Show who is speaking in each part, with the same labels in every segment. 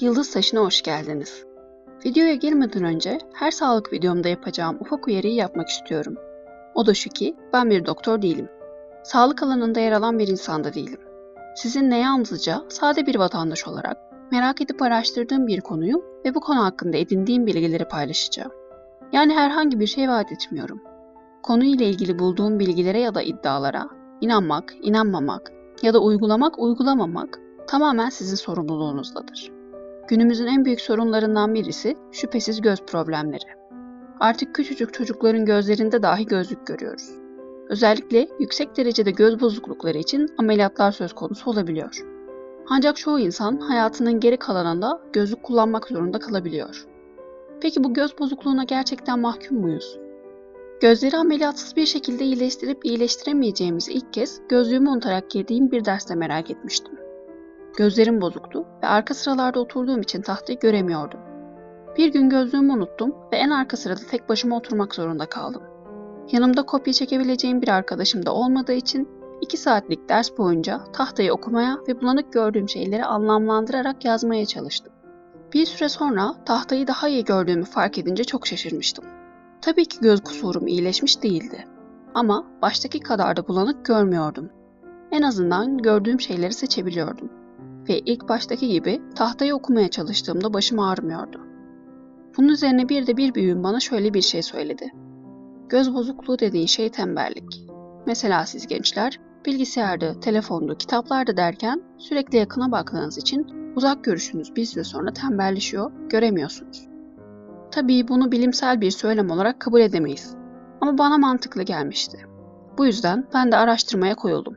Speaker 1: Yıldız Taşı'na hoş geldiniz. Videoya girmeden önce her sağlık videomda yapacağım ufak uyarıyı yapmak istiyorum. O da şu ki ben bir doktor değilim. Sağlık alanında yer alan bir insan da değilim. Sizinle yalnızca sade bir vatandaş olarak merak edip araştırdığım bir konuyu ve bu konu hakkında edindiğim bilgileri paylaşacağım. Yani herhangi bir şey vaat etmiyorum. Konuyla ilgili bulduğum bilgilere ya da iddialara inanmak, inanmamak ya da uygulamak, uygulamamak tamamen sizin sorumluluğunuzdadır. Günümüzün en büyük sorunlarından birisi şüphesiz göz problemleri. Artık küçücük çocukların gözlerinde dahi gözlük görüyoruz. Özellikle yüksek derecede göz bozuklukları için ameliyatlar söz konusu olabiliyor. Ancak çoğu insan hayatının geri kalanında gözlük kullanmak zorunda kalabiliyor. Peki bu göz bozukluğuna gerçekten mahkum muyuz? Gözleri ameliyatsız bir şekilde iyileştirip iyileştiremeyeceğimizi ilk kez gözlüğümü unutarak girdiğim bir derste merak etmiştim. Gözlerim bozuktu ve arka sıralarda oturduğum için tahtayı göremiyordum. Bir gün gözlüğümü unuttum ve en arka sırada tek başıma oturmak zorunda kaldım. Yanımda kopya çekebileceğim bir arkadaşım da olmadığı için 2 saatlik ders boyunca tahtayı okumaya ve bulanık gördüğüm şeyleri anlamlandırarak yazmaya çalıştım. Bir süre sonra tahtayı daha iyi gördüğümü fark edince çok şaşırmıştım. Tabii ki göz kusurum iyileşmiş değildi. Ama baştaki kadar da bulanık görmüyordum. En azından gördüğüm şeyleri seçebiliyordum. Ve ilk baştaki gibi tahtayı okumaya çalıştığımda başım ağrımıyordu. Bunun üzerine bir de bir büyüğüm bana şöyle bir şey söyledi. Göz bozukluğu dediğin şey tembellik. Mesela siz gençler bilgisayarda, telefonda, kitaplarda derken sürekli yakına baktığınız için uzak görüşünüz bir süre sonra tembelleşiyor, göremiyorsunuz. Tabii bunu bilimsel bir söylem olarak kabul edemeyiz. Ama bana mantıklı gelmişti. Bu yüzden ben de araştırmaya koyuldum.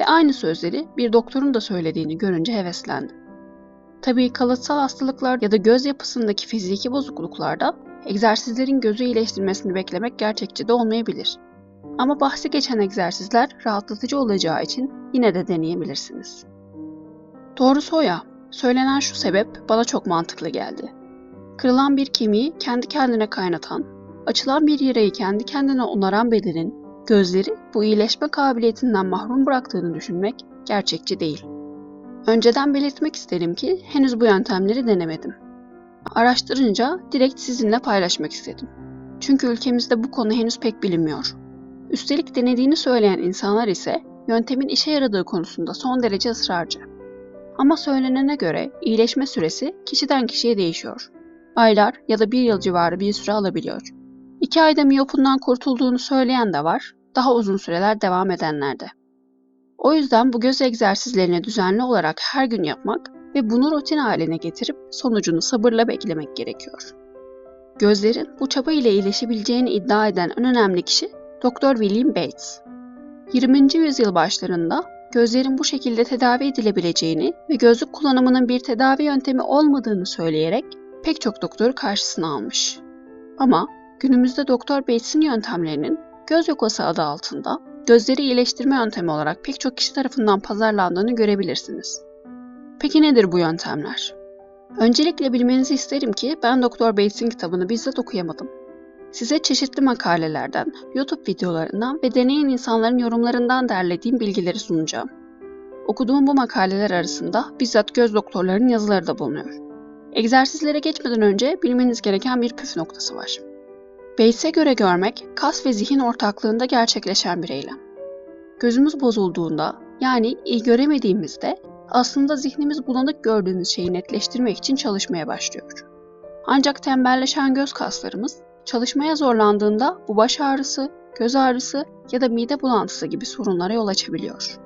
Speaker 1: Ve aynı sözleri bir doktorun da söylediğini görünce heveslendim. Tabii kalıtsal hastalıklar ya da göz yapısındaki fiziki bozukluklarda egzersizlerin gözü iyileştirmesini beklemek gerçekçi de olmayabilir. Ama bahsi geçen egzersizler rahatlatıcı olacağı için yine de deneyebilirsiniz. Doğrusu o ya, söylenen şu sebep bana çok mantıklı geldi. Kırılan bir kemiği kendi kendine kaynatan, açılan bir yarayı kendi kendine onaran bedenin gözleri bu iyileşme kabiliyetinden mahrum bıraktığını düşünmek gerçekçi değil. Önceden belirtmek isterim ki henüz bu yöntemleri denemedim. Araştırınca direkt sizinle paylaşmak istedim. Çünkü ülkemizde bu konu henüz pek bilinmiyor. Üstelik denediğini söyleyen insanlar ise yöntemin işe yaradığı konusunda son derece ısrarcı. Ama söylenene göre iyileşme süresi kişiden kişiye değişiyor. Aylar ya da bir yıl civarı bir süre alabiliyor. İki ayda miyopundan kurtulduğunu söyleyen de var, daha uzun süreler devam edenler de. O yüzden bu göz egzersizlerini düzenli olarak her gün yapmak ve bunu rutin haline getirip sonucunu sabırla beklemek gerekiyor. Gözlerin bu çaba ile iyileşebileceğini iddia eden en önemli kişi Dr. William Bates. 20. yüzyıl başlarında gözlerin bu şekilde tedavi edilebileceğini ve gözlük kullanımının bir tedavi yöntemi olmadığını söyleyerek pek çok doktoru karşısına almış. Ama günümüzde Dr. Bates'in yöntemlerinin göz yokası adı altında gözleri iyileştirme yöntemi olarak pek çok kişi tarafından pazarlandığını görebilirsiniz. Peki nedir bu yöntemler? Öncelikle bilmenizi isterim ki ben Dr. Bates'in kitabını bizzat okuyamadım. Size çeşitli makalelerden, YouTube videolarından ve deneyen insanların yorumlarından derlediğim bilgileri sunacağım. Okuduğum bu makaleler arasında bizzat göz doktorlarının yazıları da bulunuyor. Egzersizlere geçmeden önce bilmeniz gereken bir püf noktası var. Bates'e göre görmek, kas ve zihin ortaklığında gerçekleşen bir eylem. Gözümüz bozulduğunda, yani iyi göremediğimizde aslında zihnimiz bulanık gördüğümüz şeyi netleştirmek için çalışmaya başlıyor. Ancak tembelleşen göz kaslarımız çalışmaya zorlandığında bu baş ağrısı, göz ağrısı ya da mide bulantısı gibi sorunlara yol açabiliyor.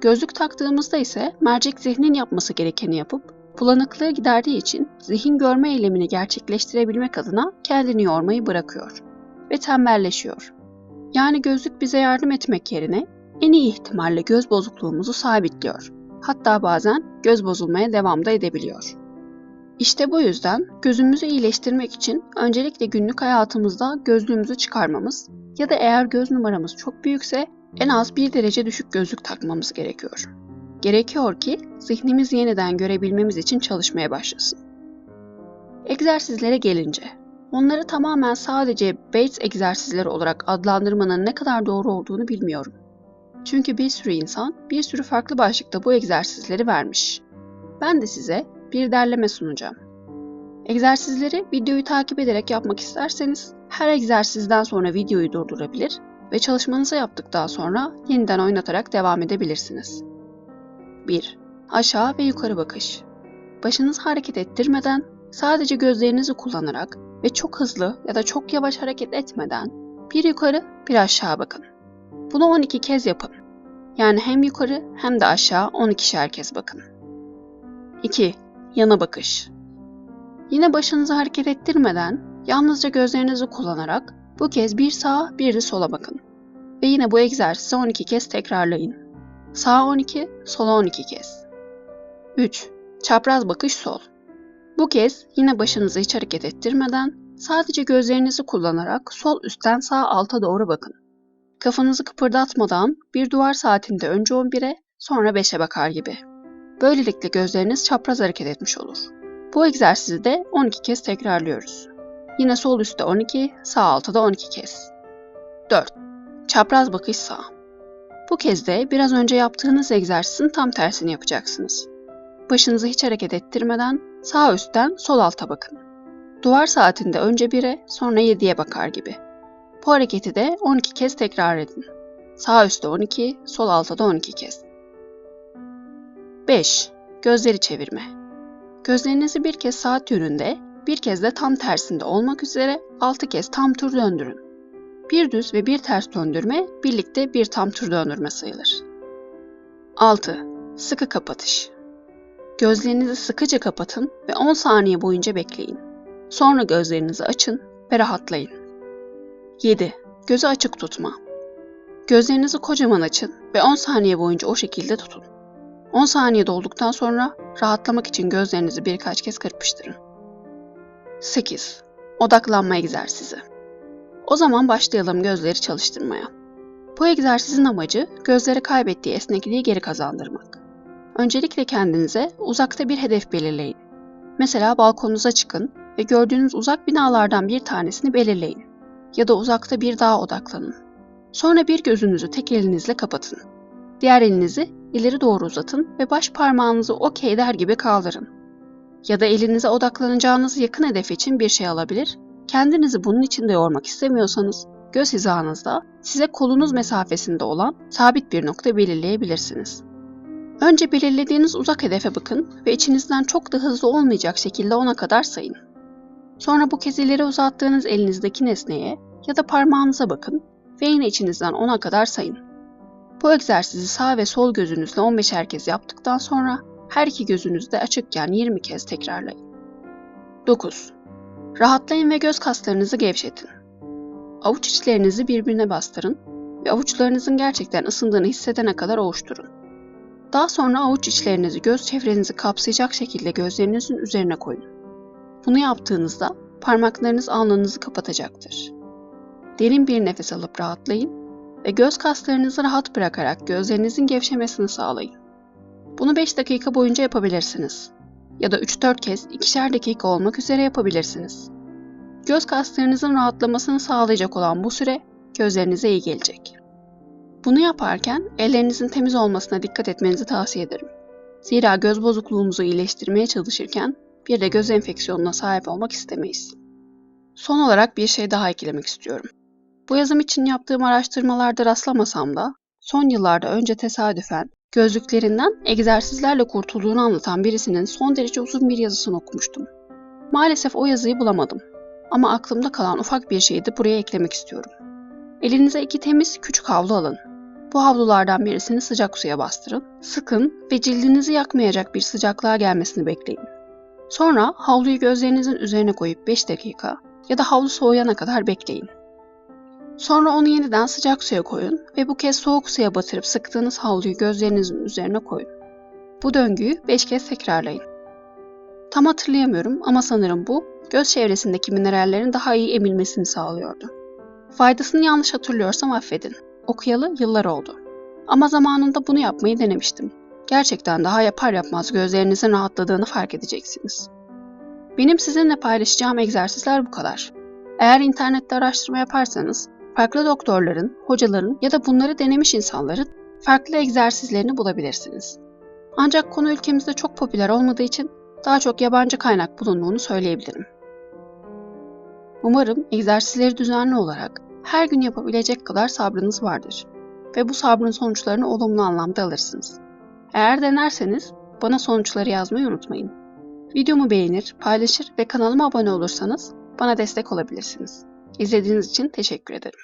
Speaker 1: Gözlük taktığımızda ise mercek zihnin yapması gerekeni yapıp bulanıklığı giderdiği için zihin görme eylemini gerçekleştirebilmek adına kendini yormayı bırakıyor ve tembelleşiyor. Yani gözlük bize yardım etmek yerine en iyi ihtimalle göz bozukluğumuzu sabitliyor. Hatta bazen göz bozulmaya devam da edebiliyor. İşte bu yüzden gözümüzü iyileştirmek için öncelikle günlük hayatımızda gözlüğümüzü çıkarmamız ya da eğer göz numaramız çok büyükse en az bir derece düşük gözlük takmamız gerekiyor. Gerekiyor ki zihnimiz yeniden görebilmemiz için çalışmaya başlasın. Egzersizlere gelince, onları tamamen sadece Bates egzersizleri olarak adlandırmanın ne kadar doğru olduğunu bilmiyorum. Çünkü bir sürü insan bir sürü farklı başlıkta bu egzersizleri vermiş. Ben de size bir derleme sunacağım. Egzersizleri videoyu takip ederek yapmak isterseniz her egzersizden sonra videoyu durdurabilir ve çalışmanızı yaptıktan sonra yeniden oynatarak devam edebilirsiniz. 1. Aşağı ve yukarı bakış. Başınızı hareket ettirmeden sadece gözlerinizi kullanarak ve çok hızlı ya da çok yavaş hareket etmeden bir yukarı bir aşağı bakın. Bunu 12 kez yapın. Yani hem yukarı hem de aşağı 12'şer kez bakın. 2. Yana bakış. Yine başınızı hareket ettirmeden yalnızca gözlerinizi kullanarak bu kez bir sağa bir de sola bakın. Ve yine bu egzersizi 12 kez tekrarlayın. Sağa 12, sola 12 kez. 3. Çapraz bakış sol. Bu kez yine başınızı hiç hareket ettirmeden sadece gözlerinizi kullanarak sol üstten sağ alta doğru bakın. Kafanızı kıpırdatmadan bir duvar saatinde önce 11'e sonra 5'e bakar gibi. Böylelikle gözleriniz çapraz hareket etmiş olur. Bu egzersizi de 12 kez tekrarlıyoruz. Yine sol üstte 12, sağ altta da 12 kez. 4. Çapraz bakış sağ. Bu kez de biraz önce yaptığınız egzersizin tam tersini yapacaksınız. Başınızı hiç hareket ettirmeden sağ üstten sol alta bakın. Duvar saatinde önce 1'e sonra 7'ye bakar gibi. Bu hareketi de 12 kez tekrar edin. Sağ üstte 12, sol altta da 12 kez. 5. Gözleri çevirme. Gözlerinizi bir kez saat yönünde, bir kez de tam tersinde olmak üzere 6 kez tam tur döndürün. Bir düz ve bir ters döndürme birlikte bir tam tur döndürme sayılır. 6. Sıkı kapatış. Gözlerinizi sıkıca kapatın ve 10 saniye boyunca bekleyin. Sonra gözlerinizi açın ve rahatlayın. 7. Gözü açık tutma. Gözlerinizi kocaman açın ve 10 saniye boyunca o şekilde tutun. 10 saniye dolduktan sonra rahatlamak için gözlerinizi birkaç kez kırpıştırın. 8. Odaklanma egzersizi. O zaman başlayalım gözleri çalıştırmaya. Bu egzersizin amacı gözleri kaybettiği esnekliği geri kazandırmak. Öncelikle kendinize uzakta bir hedef belirleyin. Mesela balkonunuza çıkın ve gördüğünüz uzak binalardan bir tanesini belirleyin. Ya da uzakta bir dağa odaklanın. Sonra bir gözünüzü tek elinizle kapatın. Diğer elinizi ileri doğru uzatın ve baş parmağınızı okey der gibi kaldırın. Ya da elinize odaklanacağınız yakın hedef için bir şey alabilir, kendinizi bunun için de yormak istemiyorsanız göz hizanızda size kolunuz mesafesinde olan sabit bir nokta belirleyebilirsiniz. Önce belirlediğiniz uzak hedefe bakın ve içinizden çok da hızlı olmayacak şekilde ona kadar sayın. Sonra bu kez ileri uzattığınız elinizdeki nesneye ya da parmağınıza bakın ve yine içinizden ona kadar sayın. Bu egzersizi sağ ve sol gözünüzle 15'er kez yaptıktan sonra her iki gözünüz de açıkken 20 kez tekrarlayın. 9. Rahatlayın ve göz kaslarınızı gevşetin. Avuç içlerinizi birbirine bastırın ve avuçlarınızın gerçekten ısındığını hissedene kadar ovuşturun. Daha sonra avuç içlerinizi göz çevrenizi kapsayacak şekilde gözlerinizin üzerine koyun. Bunu yaptığınızda parmaklarınız alnınızı kapatacaktır. Derin bir nefes alıp rahatlayın ve göz kaslarınızı rahat bırakarak gözlerinizin gevşemesini sağlayın. Bunu 5 dakika boyunca yapabilirsiniz. Ya da 3-4 kez ikişer dakika olmak üzere yapabilirsiniz. Göz kaslarınızın rahatlamasını sağlayacak olan bu süre gözlerinize iyi gelecek. Bunu yaparken ellerinizin temiz olmasına dikkat etmenizi tavsiye ederim. Zira göz bozukluğumuzu iyileştirmeye çalışırken bir de göz enfeksiyonuna sahip olmak istemeyiz. Son olarak bir şey daha eklemek istiyorum. Bu yazım için yaptığım araştırmalarda rastlamasam da son yıllarda önce tesadüfen gözlüklerinden egzersizlerle kurtulduğunu anlatan birisinin son derece uzun bir yazısını okumuştum. Maalesef o yazıyı bulamadım. Ama aklımda kalan ufak bir şeyi de buraya eklemek istiyorum. Elinize iki temiz küçük havlu alın. Bu havlulardan birisini sıcak suya bastırın, sıkın ve cildinizi yakmayacak bir sıcaklığa gelmesini bekleyin. Sonra havluyu gözlerinizin üzerine koyup 5 dakika ya da havlu soğuyana kadar bekleyin. Sonra onu yeniden sıcak suya koyun ve bu kez soğuk suya batırıp sıktığınız havluyu gözlerinizin üzerine koyun. Bu döngüyü 5 kez tekrarlayın. Tam hatırlayamıyorum ama sanırım bu göz çevresindeki minerallerin daha iyi emilmesini sağlıyordu. Faydasını yanlış hatırlıyorsam affedin. Okuyalı yıllar oldu. Ama zamanında bunu yapmayı denemiştim. Gerçekten daha yapar yapmaz gözlerinizin rahatladığını fark edeceksiniz. Benim sizinle paylaşacağım egzersizler bu kadar. Eğer internette araştırma yaparsanız farklı doktorların, hocaların ya da bunları denemiş insanların farklı egzersizlerini bulabilirsiniz. Ancak konu ülkemizde çok popüler olmadığı için daha çok yabancı kaynak bulunduğunu söyleyebilirim. Umarım egzersizleri düzenli olarak her gün yapabilecek kadar sabrınız vardır ve bu sabrın sonuçlarını olumlu anlamda alırsınız. Eğer denerseniz bana sonuçları yazmayı unutmayın. Videomu beğenir, paylaşır ve kanalıma abone olursanız bana destek olabilirsiniz. İzlediğiniz için teşekkür ederim.